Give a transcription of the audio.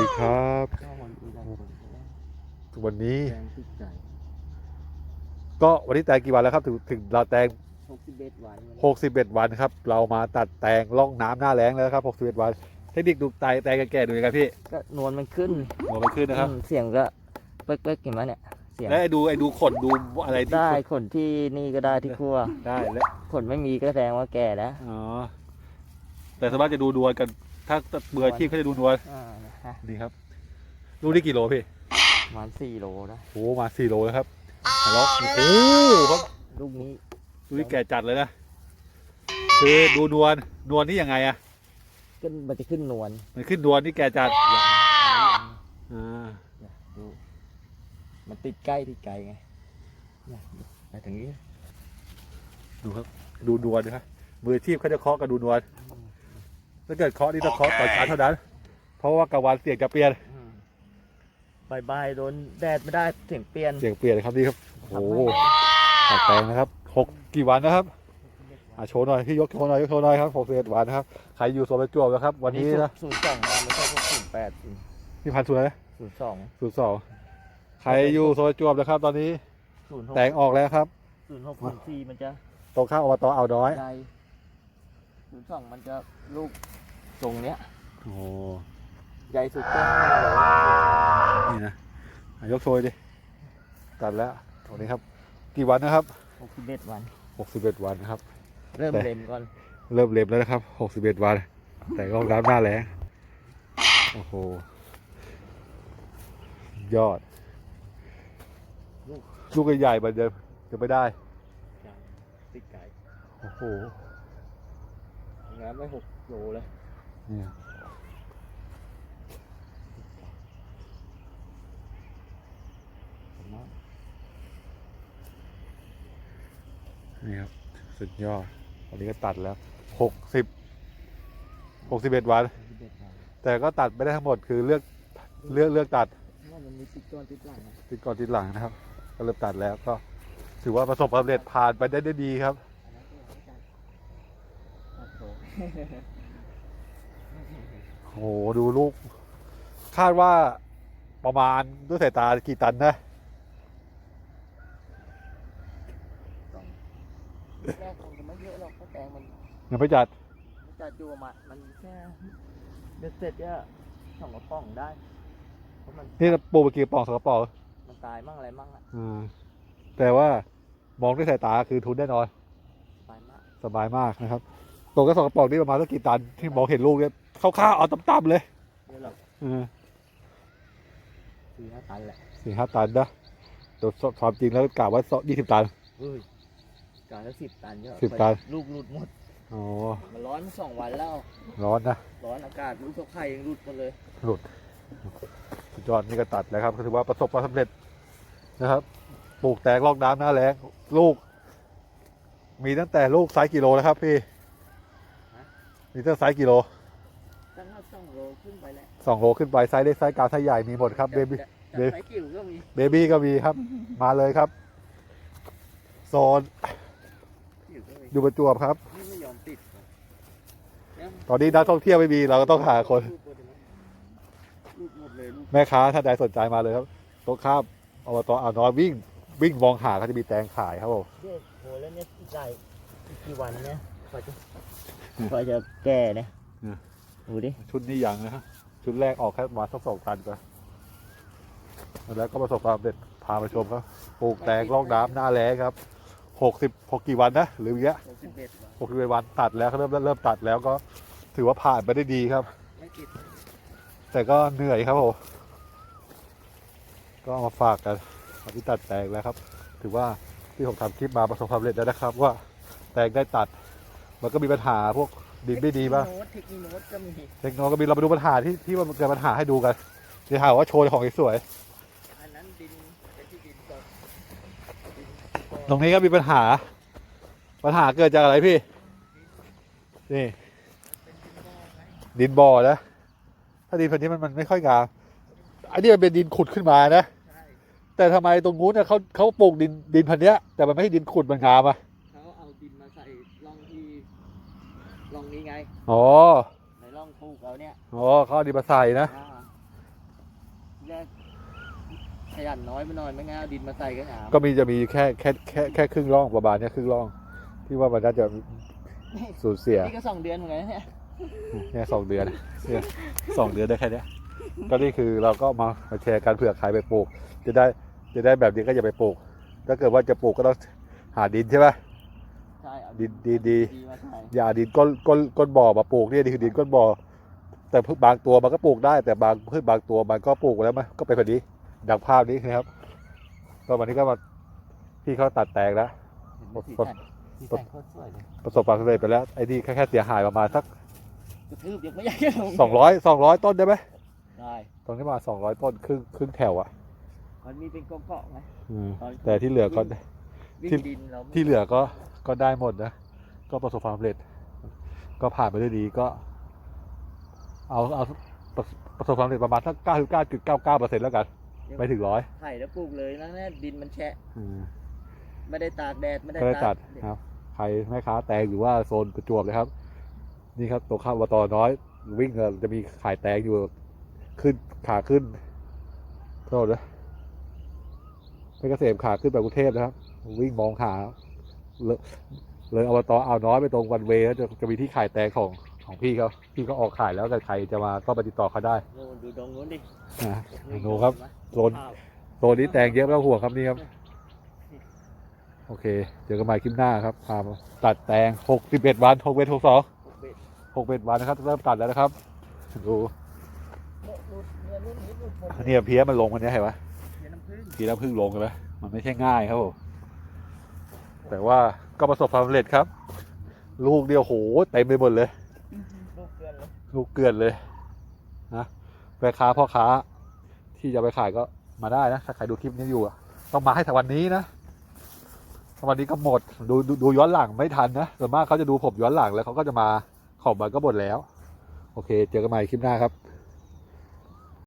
ดีครับก็วันที่ได้ผลวันนี้แรงติดใจก็วันนี้แตงกี่วันแล้วครับ ถึงถึงเราแตง หกสิบเอ็ดวัน61 วันครับ เรามาตัดแตงล่องน้ำหน้าแล้งแล้วครับ61วัน เทคนิคดูไตแตงแก่ๆดูยังไงพี่ก็นวลมันขึ้นหัวมันขึ้นนะครับ อืมเสียงก็เป๊กๆเห็นไหมเนี่ย เสียง แล้วไอ้ดูไอ้ดูขนดูอะไรที่ได้ขนที่นี่ก็ได้ที่ขั้วได้แล้วขนไม่มีก็แสดงว่าแก่แล้วอ๋อแต่สวนมากจะดูดวนกัน ถ้าเบื่ออาชีพเขาจะดูดวนอ่านะฮะนี่ครับลูกนี่กี่โลพี่ประมาณสี่โลนะโอ้มา4โลแล้วครับล็อกโอ้ครับลูกนี้ดูนี่แก่จัดเลยนะคือดูนวลนวลนี่ยังไงอะก็มันจะขึ้นนวลมันขึ้นนวลนี่แก่จัดอย่างอ่าเนี่ยดูมันติดใกล้ติดไกลไงเนี่ยไปถึงนี้ดูครับ ดูนวลนะครับมืออาชีพเขาจะเคาะกับดูนวล ถ้าเกิดเคาะนี่ต้องเคาะต่อนเช้าเท่านั้น เพราะว่ากลางวันเสียงจะเปลี่ยนอืมบายๆโดนแดดไม่ได้เสียงเปลี่ยน เสียงเปลี่ยนเลยครับนี่ครับโอ้โหตัดแปลงนะครับหกกี่วันนะครับอะโชว์หน่อยพี่ยกโชว์หน่อยยกโชว์หน่อยครับหกสิบเอ็ดวันนะครับใครอยู่โซนประจวบนะครับ วันนี้นะศูนย์สองมาไม่ใช่พวกศูนย์แปดนี่พันศูนย์อะไรนะศูนย์สองศูนย์สองใครอยู่โซนประจวบนะครับ ตอนนี้ ศูนย์หกแตงออกแล้วครับศูนย์หกศูนย์สี่มันจะตรงข้ามอบตอ่าวน้อยใหญ่ ศูนย์สองมันจะลูกตรงเนี้ยโอ้โหใหญ่สุดก็ห้าโลนี่นะอะยกโชว์ดิ ตัดแล้วตรงนี้ครับ กี่วันนะครับ หกสิบเอ็ดวันหกสิบเอ็ดวันนะครับ เริ่มแต่เล็มก่อน เริ่มเล็มแล้วนะครับ 61 วัน แต่ก็น้ำหน้าแล้งโอ้โห ยอด ลูกใหญ่ๆมันเดิมจะไม่ได้ ติดไก่ โอ้โห งานไม่หกโลเลยเนี่ยนี่ครับ สุดยอดวันนี้ก็ตัดแล้ว60 61วันหกสิบเอ็ดวัน แต่ก็ตัดไม่ได้ทั้งหมดคือเลือกเลือกเลือกตัดว่ามันมีติดก้อนติดหลังนะติดก่อนติดหลังนะครับ ก็เริ่มตัดแล้วก็ถือว่าประสบความสำเร็จผ่านไปได้ด้ดีครับ อันนั้นก็ยังไม่ตัดตัด โถโอ้โหดูลูก คาดว่าประมาณด้วยสายตากี่ตันนะสองแรกคงจะไม่เยอะหรอกเพราะแตงมันยังไม่จัดมันจะอยู่ประมาณมันแค่เด็ดเสร็จเนี่ยสองกระป๋องได้เพราะมันนี่ปลูกไปกี่กระป๋องสองกระป๋องมันตายมั่งอะไรมั่งอะอ่าแต่ว่ามองด้วยสายตาคือทุนแน่นอน ตายมาก สบายมากนะครับ ตัวก็สองกระป๋องนี่ประมาณสักกี่ตันที่มองเห็นลูกเนี่ยคร่าวๆเอาต่ำๆเลยเยอะหรอกอ่าสี่ห้าตันแหละสี่ห้าตันนะตัวความจริงแล้วกะว่ายี่สิบตัน เฮ้ยการละสิบตันเยอะสิบตัน ลูกหลุดหมด อ๋อมันร้อนสองวันแล้ว ร้อนนะ ร้อนอากาศลูกเท่าไข่ยังหลุดหมดเลยสุดยอดนี่ก็ตัดแล้วครับก็ถือว่าประสบความสำเร็จนะครับ ปลูกแตงลอกน้ำหน้าแรงลูก มีตั้งแต่ลูกไซส์กิโลนะครับพี่ มีตั้งไซส์กิโลตั้งแต่สองโลขึ้นไปแล้วสองโลขึ้นไปไซส์เล็กไซส์กลางไซส์ใหญ่มีหมดครับเบบี้จะเบจะใช้กิ่วก็มีเบบี้ก็มีครับ มาเลยครับโซนกิ่วก็มีอยู่ประจวบครับ นี่ไม่ยอมติดเนี่ยตอนนี้นักท่องเที่ยวไม่มีเราก็ต้องหาคนลูกหมดเลยนะลูกหมดเลยลูกแม่ค้าถ้าใดสนใจมาเลยครับโต๊ะข้ามอบตอ่าวน้อยวิ่งวิ่งมองหาเขาจะมีแตงขายครับผม เด็กโหแล้วเนี่ยอีกไก่อีกกี่วันเนี่ยกว่าจะ กว่าจะแก่เนี่ยดูดิชุดนี้ยังนะฮะชุดแรกออกแค่ประมาณสักสองตันก็แล้วก็ประสบความสำเร็จพาไปชมครับปลูกแตงลอกน้ำหน้าแล้งครับหกสิบหกกี่วันนะหรือเงี้ยหกสิบเอ็ดวันหกสิบวันตัดแล้วเขาเริ่มเริ่มตัดแล้วก็ถือว่าผ่านไปได้ดีครับไม่ติดแต่ก็เหนื่อยครับผมก็เอามาฝากกันวันที่ตัดแตงแล้วครับ ถือว่าที่ผมทำคลิปมาประสบความสำเร็จแล้วนะครับ ว่าแตงได้ตัด มันก็มีปัญหาพวกดินไม่ดีบ้างโน้ตเทคนิคโน้ตก็มีเทคโนโลยีเราไปดูปัญหาที่ที่มันเกิดปัญหาให้ดูกันเดี๋ยวหาว่าโชว์ของสวยอันนั้นดินเป็นที่ดินตกดินๆตรงนี้ก็มีปัญหา ปัญหาเกิดจากอะไรพี่นี่ดินบ่อนะถ้าดินพันนี้มันมันไม่ค่อยงามอันนี้มันเป็นดินขุดขึ้นมานะใช่แต่ทำไมตรงนู้นเนี่ยเขาเขาปลูกดินดินพันเนี้ยแต่มันไม่ใช่ดินขุดมันงามอะ เขาเอาดินมาใส่ร่องที่ร่ องนี้ไงอ๋อในร่องปลูกเราเนี่ยอ๋อเขาเอาดินมาใส่นะอ่าแรกขยันน้อยไปหน่อยไม่งั้นเอาดินมาใส่ก็หามก็มีจะมีแค่แค่แค่แค่ครึ่งร่องประมาณเนี้ยครึ่งร่อง ที่ว่ามันน่าจะสูญเสียนี่ก็สองเดือนเหมือนกันนะเนี่ยเนี่ยสองเดือนเนี่ยสองเดือนได้แค่เนี้ยก็นี่คือเราก็มามาแชร์กันเผื่อใครไปปลูก จะได้จะได้แบบนี้ก็อย่าไปปลูก ถ้าเกิดว่าจะปลูกก็ต้องหาดินใช่ไหม ใช่เอาดินดีดีดีมาใส่อย่าเอาดินก้นก้นก้นบ่อมาปลูกเนี่ยนี่คือดินก้นบ่อแต่พืชบางตัวมันก็ปลูกได้ แต่บางพืชบางตัวมันก็ปลูกแล้วมันก็เป็นแบบนี้ดังภาพนี้นะครับก็วันนี้ก็มาพี่เขาตัดแตกแล้ว เห็นไหมสีแต่งสีแต่งโคตรสวยเลยประสบความสำเร็จไปแล้วไอ้นี่แค่แค่เสียหายประมาณสักกระทืบยังไม่อยากจะลงสองร้อยสองร้อยต้นได้ไหมได้ตรงนี้มาสองร้อยต้นครึ่งครึ่งแถวอะมันมีเป็นเกาะๆไหมอืมแต่ที่เหลือก็ วิ่งที่ ดินเราไม่ที่เหลือก็ ก็ได้หมดนะ ก็ประสบความสำเร็จ ก็ผ่านไปด้วยดีก็ เอาเอาประประสบความสำเร็จประมาณสักเก้าสิบเก้าจุดเก้าเก้าเปอร์เซ็นต์แล้วกัน ไม่ถึงร้อยไถ่แล้วปลูกเลยนะเนี่ยดินมันแฉะอืมไม่ได้ตากแดดไม่ได้ก็ได้ตัดากครับ ใครแม่ค้าแตงหรือว่าโซนประจวบเลยครับ นี่ครับตัวข้าววตน้อย วิ่งเอ่อจะมีขายแตงอยู่ขึ้นขาขึ้นโทษนะเพชรเกษมขาขึ้นไปกรุงเทพนะครับ วิ่งมองหา เลยเลยอบตอ่าวน้อยไปตรงวันเวย์แล้วจะจะมีที่ขายแตงของของพี่เขาพี่เขาออกขายแล้วแต่ใครจะมาก็ไปติดต่อเขาได้โน่นดูตรงนู้นดินะดูครับโซนข้าวโซนนี้แตงเยอะไม่ต้องห่วงครับนี่ครับ โอเค เจอกันใหม่คลิปหน้าครับพามาตัดแตงหกสิบเอ็ดวันหกเอ็ดหกสองเบ็ดหกเอ็ดวันนะครับเริ่มตัดแล้วนะครับดูเนี่ยรุ่นเนี่ยรุ่นนี้รุ่นหมดเนี่ยเพี้ยมันลงมันเนี้ยเห็นไหมเดี๋ยวน้ำผึ้งทีแล้วพึ่งลงใช่ไหมมันไม่ใช่ง่ายครับผม แต่ว่าก็ประสบความสำเร็จครับ ลูกเดียวโหเต็มไปหมดเลย ลูกเกลือนเลยลูกเกลือนเลยนะแม่ค้าพ่อค้าที่จะไปขายก็มาได้นะถ้าใครดูคลิปนี้อยู่อะต้องมาให้ถึงวันนี้นะถ้าวันนี้ก็หมดดูดูดูย้อนหลังไม่ทันนะส่วนมากเขาจะดูผมย้อนหลังแล้วเขาก็จะมาของมันก็หมดแล้ว โอเค เจอกันใหม่คลิปหน้าครับ